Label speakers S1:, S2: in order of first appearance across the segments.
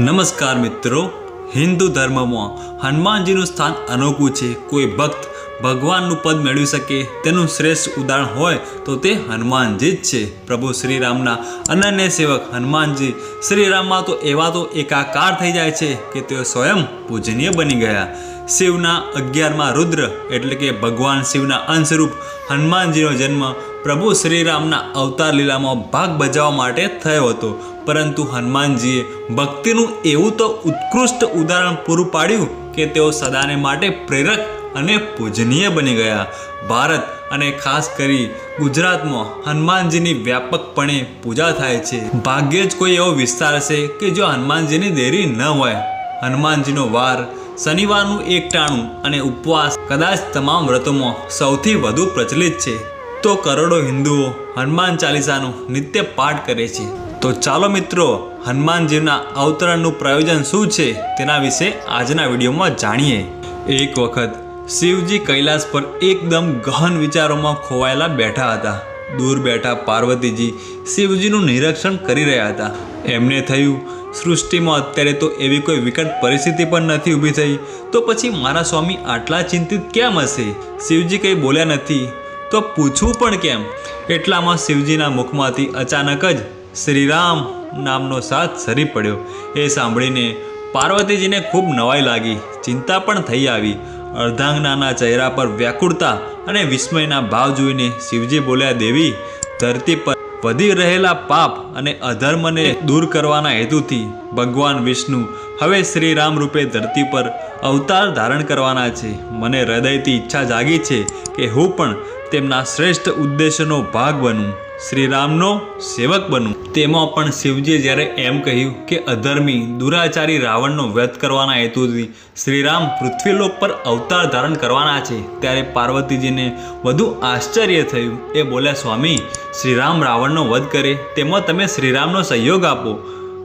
S1: નમસ્કાર મિત્રો, હિન્દુ ધર્મમાં હનુમાનજીનું સ્થાન અનોખું છે. કોઈ ભક્ત ભગવાનનું પદ મેળવી શકે, તેનું શ્રેષ્ઠ ઉદાહરણ હોય તો તે હનુમાનજી જ છે. પ્રભુ શ્રીરામના અનન્ય સેવક હનુમાનજી, શ્રીરામમાં તો એવા તો એકાકાર થઈ જાય છે કે તેઓ સ્વયં પૂજનીય બની ગયા. શિવના અગિયારમાં રુદ્ર એટલે કે ભગવાન શિવના અંશરૂપ હનુમાનજીનો જન્મ પ્રભુ શ્રીરામના અવતાર લીલામાં ભાગ ભજવવા માટે થયો હતો. પરંતુ હનુમાનજીએ ભક્તિનું એવું તો ઉત્કૃષ્ટ ઉદાહરણ પૂરું પાડ્યું કે તેઓ સદાને માટે પ્રેરક અને પૂજનીય બની ગયા. ભારત અને ખાસ કરી ગુજરાતમાં હનુમાનજીની વ્યાપકપણે પૂજા થાય છે. ભાગ્યે જ કોઈ એવો વિસ્તાર છે કે જો હનુમાનજીની દેરી ન હોય. હનુમાનજીનો વાર, શનિવારનું એકટાણું અને ઉપવાસ કદાચ તમામ વ્રતોમાં સૌથી વધુ પ્રચલિત છે. તો કરોડો હિન્દુઓ હનુમાન ચાલીસાનું નિત્ય પાઠ કરે છે. તો ચાલો મિત્રો, હનુમાનજીના અવતરણનું પ્રયોજન શું છે તેના વિશે આજના વિડીયોમાં જાણીએ. એક વખત શિવજી કૈલાસ પર એકદમ ગહન વિચારોમાં ખોવાયેલા બેઠા હતા. દૂર બેઠા પાર્વતીજી શિવજીનું નિરીક્ષણ કરી રહ્યા હતા. એમને થયું સૃષ્ટિમાં અત્યારે તો એવી કોઈ વિકટ પરિસ્થિતિ પણ નથી ઊભી થઈ. તો પછી મારા સ્વામી આટલા ચિંતિત કેમ હશે? શિવજી કંઈ બોલ્યા નથી. તો પૂછવું પણ કેમ? એટલામાં શિવજીના મુખમાંથી અચાનક જ શ્રીરામ નામનો સાથ સરી પડ્યો. એ સાંભળીને પાર્વતીજીને ખૂબ નવાઈ લાગી. ચિંતા પણ થઈ આવી. અર્ધાંગનાના ચહેરા પર વ્યાકુળતા અને વિસ્મયના ભાવ જોઈને શિવજી બોલ્યા, દેવી, ધરતી પર વધી રહેલા પાપ અને અધર્મને દૂર કરવાના હેતુથી ભગવાન વિષ્ણુ હવે શ્રી રામ રૂપે ધરતી પર અવતાર ધારણ કરવાના છે. મને હૃદયથી ઈચ્છા જાગી છે કે હું પણ તેમના શ્રેષ્ઠ ઉદ્દેશનો ભાગ બનું. શ્રીરામનો સેવક બનું. તેમાં પણ શિવજીએ જ્યારે એમ કહ્યું કે અધર્મી, દુરાચારી રાવણનો વધ કરવાના હેતુથી શ્રીરામ પૃથ્વીલોક પર અવતાર ધારણ કરવાના છે, ત્યારે પાર્વતીજીને વધુ આશ્ચર્ય થયું. એ બોલ્યા, સ્વામી, શ્રીરામ રાવણનો વધ કરે, તેમાં તમે શ્રીરામનો સહયોગ આપો.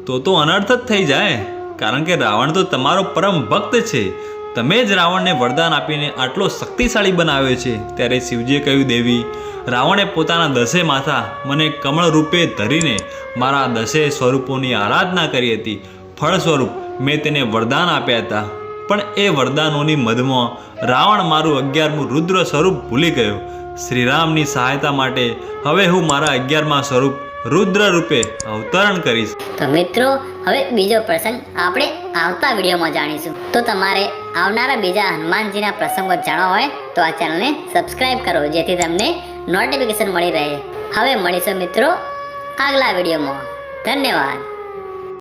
S1: તો તો અનર્થ જ થઈ જાય. કારણ કે રાવણ તો તમારો પરમ ભક્ત છે. તમે જ રાવણને વરદાન આપીને આટલો શક્તિશાળી બનાવ્યો છે, ત્યારે શિવજીએ કહ્યું, દેવી, રાવણે પોતાના દસે માથા મને કમળ રૂપે ધરીને મારા દસે સ્વરૂપોની આરાધના કરી હતી. ફળ સ્વરૂપ મેં તેને વરદાન આપ્યા હતા. પણ એ વરદાનોની મધમાં રાવણ મારું અગિયારમું રુદ્ર સ્વરૂપ ભૂલી ગયો. શ્રીરામની સહાયતા માટે હવે હું મારા અગિયારમાં સ્વરૂપ રુદ્ર રૂપે અવતરણ કરીશ.
S2: તો મિત્રો, હવે બીજો પ્રસંગ આપણે આવતા વિડીયોમાં જાણીશું. તો તમારે આવનારા બીજા હનુમાનજીના પ્રસંગો જાણવા હોય, તો આ ચેનલને સબસ્ક્રાઇબ કરો, જેથી તમને નોટિફિકેશન મળી રહે. હવે મળીશું મિત્રો આગલા વિડીયોમાં. ધન્યવાદ.